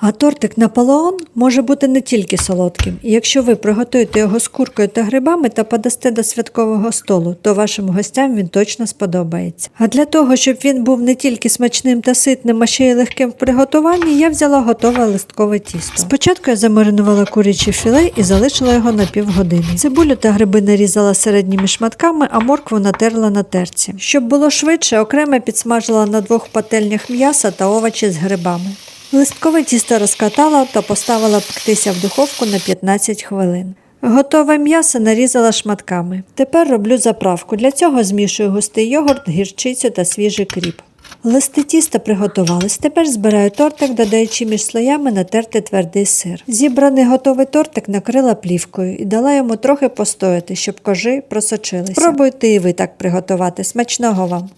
А тортик Наполеон може бути не тільки солодким. І якщо ви приготуєте його з куркою та грибами та подасте до святкового столу, то вашим гостям він точно сподобається. А для того, щоб він був не тільки смачним та ситним, а ще й легким в приготуванні, я взяла готове листкове тісто. Спочатку я замаринувала куряче філе і залишила його на півгодини. Цибулю та гриби нарізала середніми шматками, а моркву натерла на терці. Щоб було швидше, окремо підсмажила на двох пательнях м'яса та овочі з грибами. Листкове тісто розкатала та поставила пектися в духовку на 15 хвилин. Готове м'ясо нарізала шматками. Тепер роблю заправку. Для цього змішую густий йогурт, гірчицю та свіжий кріп. Листи тіста приготувались. Тепер збираю тортик, додаючи між слоями натерти твердий сир. Зібраний готовий тортик накрила плівкою і дала йому трохи постояти, щоб кожи просочилися. Пробуйте і ви так приготувати. Смачного вам!